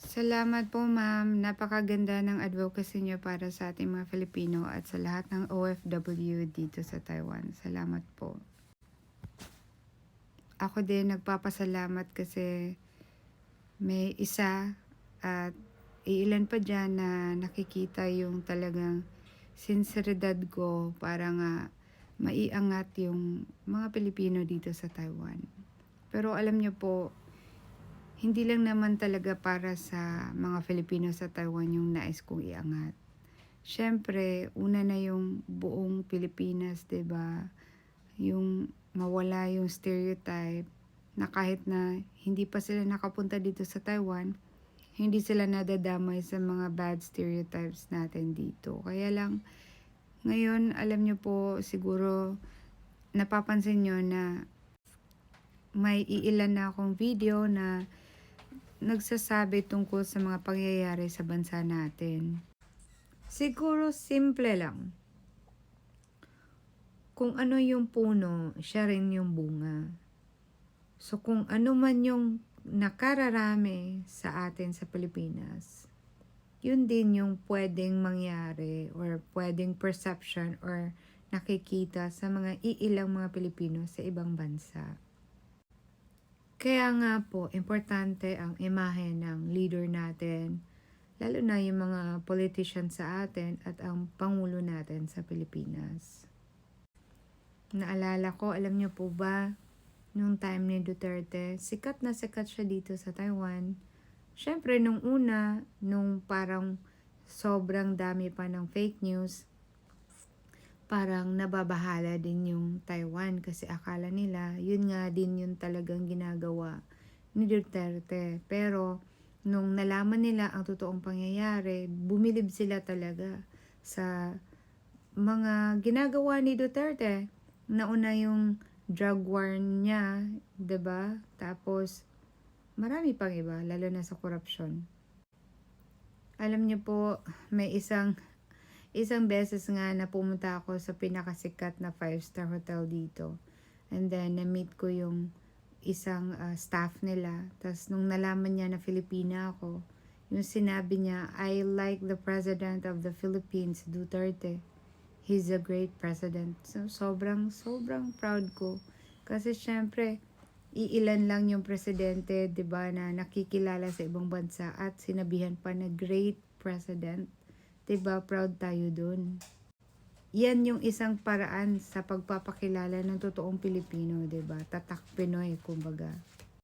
Salamat po ma'am. Napakaganda ng advocacy niyo para sa ating mga Filipino at sa lahat ng OFW dito sa Taiwan. Salamat po. Ako din nagpapasalamat kasi may isa at iilan pa dyan na nakikita yung talagang sinseridad ko para nga maiangat yung mga Pilipino dito sa Taiwan. Pero alam niyo po, hindi lang naman talaga para sa mga Filipino sa Taiwan yung nais kong iangat. Siyempre, una na yung buong Pilipinas, 'di ba? Yung mawala yung stereotype na kahit na hindi pa sila nakapunta dito sa Taiwan, hindi sila nadadamay sa mga bad stereotypes natin dito. Kaya lang, ngayon, alam nyo po, siguro, napapansin nyo na may iilan na akong video na nagsasabi tungkol sa mga pangyayari sa bansa natin. Siguro simple lang. Kung ano yung puno, siya rin yung bunga. So kung ano man yung nakararami sa atin sa Pilipinas, yun din yung pwedeng mangyari or pwedeng perception or nakikita sa mga iilang mga Pilipino sa ibang bansa. Kaya nga po, importante ang imahe ng leader natin, lalo na yung mga politician sa atin at ang pangulo natin sa Pilipinas. Naalala ko, alam niyo po ba, nung time ni Duterte, sikat na sikat siya dito sa Taiwan. Siyempre, nung una, nung parang sobrang dami pa ng fake news, parang nababahala din yung Taiwan kasi akala nila yun nga din yung talagang ginagawa ni Duterte. Pero nung nalaman nila ang totoong pangyayari, bumilib sila talaga sa mga ginagawa ni Duterte. Nauna yung drug war niya, 'di ba? Tapos marami pang iba, lalo na sa korupsyon. Alam niyo po, may isang isang beses nga na pumunta ako sa pinakasikat na five-star hotel dito. And then, na-meet ko yung isang uh, staff nila. Tapos, nung nalaman niya na Filipina ako, yung sinabi niya, I like the President of the Philippines, Duterte. He's a great president. So, sobrang, sobrang proud ko. Kasi, syempre, iilan lang yung presidente, 'di ba, na nakikilala sa ibang bansa at sinabihan pa na great president. 'Di ba? Proud tayo dun. Yan yung isang paraan sa pagpapakilala ng totoong Pilipino, 'di ba? Tatak Pinoy, kumbaga.